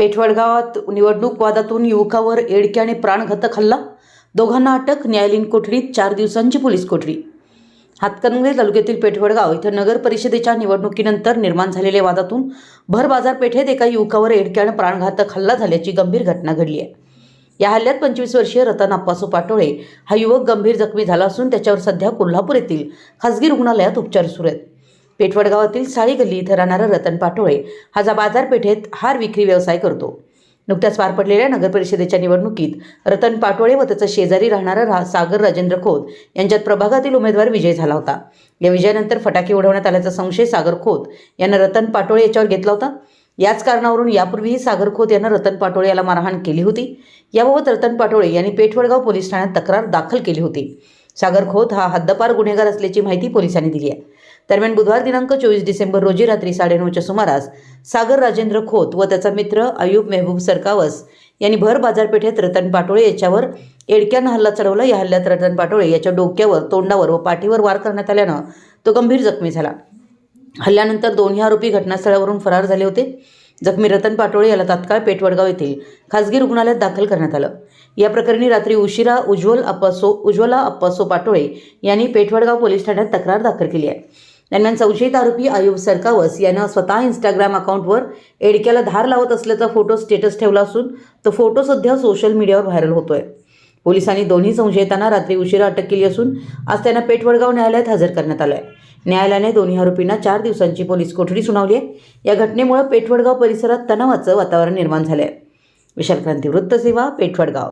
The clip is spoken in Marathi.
पेठवडगावात निवडणूक वादातून युवकावर एडक्याने प्राणघातक हल्ला. दोघांना अटक न्यायालयीन कोठडीत चार दिवसांची पोलीस कोठडी. हातकणंगले तालुक्यातील पेठवडगाव इथं नगर परिषदेच्या निवडणुकीनंतर निर्माण झालेल्या वादातून भर बाजारपेठेत एका युवकावर एडक्यानं प्राणघातक हल्ला झाल्याची गंभीर घटना घडली आहे. या हल्ल्यात पंचवीस वर्षीय रतन अप्पासू पाटोळे हा युवक गंभीर जखमी झाला असून त्याच्यावर सध्या कोल्हापूर येथील खासगी रुग्णालयात उपचार सुरू आहेत. पेठवडगावातील साळी गल्ली इथं राहणारा रतन पाटोळे हा जा बाजारपेठेत हार विक्री व्यवसाय करतो. नुकत्याच पार पडलेल्या नगरपरिषदेच्या निवडणुकीत रतन पाटोळे व त्याचा शेजारी राहणारा रा सागर राजेंद्र खोत यांच्यात प्रभागातील उमेदवार विजय झाला होता. या विजयानंतर फटाके उडवण्यात आल्याचा संशय सागर खोत यांना रतन पाटोळे याच्यावर घेतला होता. याच कारणावरून यापूर्वीही सागर खोत यांना रतन पाटोळे याला मारहाण केली होती. याबाबत रतन पाटोळे यांनी पेठवडगाव पोलीस ठाण्यात तक्रार दाखल केली होती. सागर खोत हा हद्दपार गुन्हेगार असल्याची माहिती पोलिसांनी दिली आहे. दरम्यान बुधवार दिनांक चोवीस डिसेंबर रोजी रात्री साडेनऊच्या सुमारास सागर राजेंद्र खोत व त्याचा मित्र अयूब मेहबूब सरकावस यांनी भर बाजारपेठेत रतन पाटोळे याच्यावर एडक्यानं हल्ला चढवला. या हल्ल्यात रतन पाटोळे याच्या डोक्यावर तोंडावर व पाठीवर वार करण्यात आल्यानं तो गंभीर जखमी झाला. हल्ल्यानंतर दोन्ही आरोपी घटनास्थळावरून फरार झाले होते. जखमी रतन पाटोळे याला तात्काळ पेठवडगाव येथील खासगी रुग्णालयात दाखल करण्यात आलं. या प्रकरणी रात्री उशिरा उज्ज्वल अप्पासो उज्ज्वला अप्पासो पाटोळे यांनी पेठवडगाव पोलीस ठाण्यात तक्रार दाखल केली आहे. दरम्यान संशयित आरोपी आयुब सरकावस यानं स्वतः इंस्टाग्राम अकाउंटवर एडक्याला धार लावत असल्याचा फोटो स्टेटस ठेवला असून तो फोटो सध्या सोशल मीडियावर व्हायरल होतोय. पोलिसांनी दोन्ही संशयितांना रात्री उशिरा अटक केली असून आज त्यांना पेठवडगाव न्यायालयात हजर करण्यात आलं आहे न्यायालयाने दोन्ही आरोपींना चार दिवसांची पोलीस कोठडी सुनावली आहे. या घटनेमुळे पेठवडगाव परिसरात तणावाचं वातावरण निर्माण झालं आहे विशाल क्रांती वृत्तसेवा पेठवडगाव.